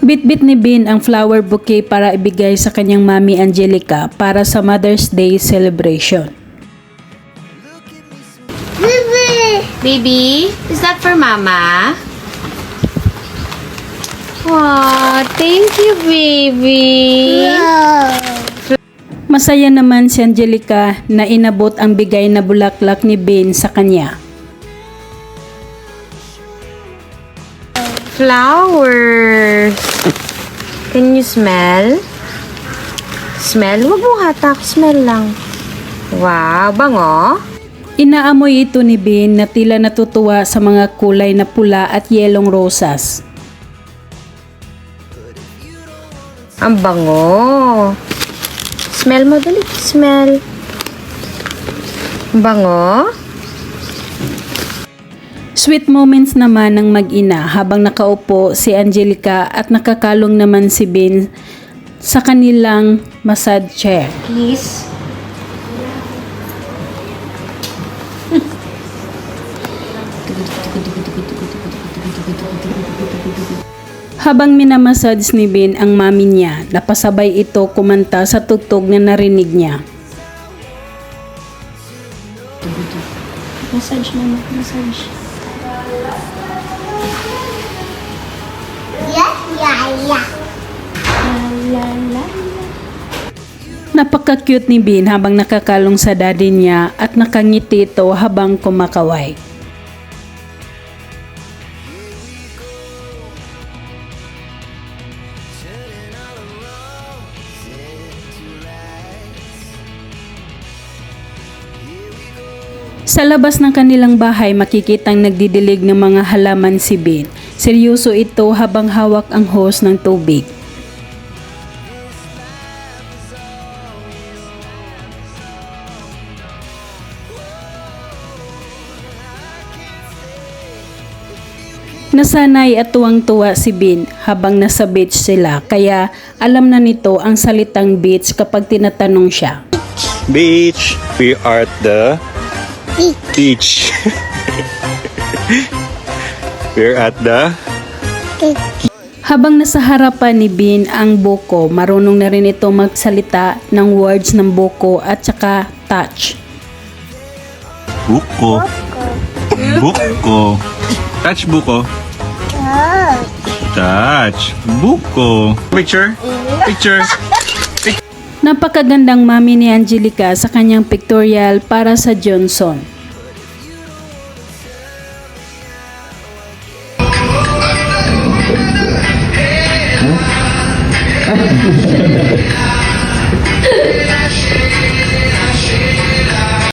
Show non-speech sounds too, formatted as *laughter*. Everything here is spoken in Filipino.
Bitbit ni Bin ang flower bouquet para ibigay sa kanyang mami Angelica para sa Mother's Day celebration. Baby, is that for Mama? Aw, thank you, baby. Masaya naman si Angelica na inabot ang bigay na bulaklak ni Bin sa kanya. Flowers. Can you smell? Smell? Huwag mo hatak. Smell lang. Wow, bango. Inaamoy ito ni Bin na tila natutuwa sa mga kulay na pula at yelong rosas. Ang bango. Smell mo dali. Smell. Bango. Sweet moments naman ng mag-ina habang nakaupo si Angelica at nakakalong naman si Bin sa kanilang massage chair. Please. Habang minamassage ni Bin ang mami niya, napasabay ito kumanta sa tugtog na narinig niya. Massage mama. Massage. Napaka-cute ni Bin habang nakakalong sa daddy niya at nakangiti ito habang kumakaway. Sa labas ng kanilang bahay makikitang nagdidilig ng mga halaman si Bin. Seryoso ito habang hawak ang hose ng tubig. Nasanay at tuwang-tuwa si Bin habang nasa beach sila kaya alam na nito ang salitang beach kapag tinatanong siya. Beach. We are the beach. We're at the Habang nasa harapan ni Bin ang buko, marunong na rin ito magsalita ng words ng buko at saka touch. buko. Buko. Touch buko. Touch. Buko. Picture. Picture. *laughs* Napakagandang mami ni Angelica sa kanyang pictorial para sa Johnson. Huh? *laughs*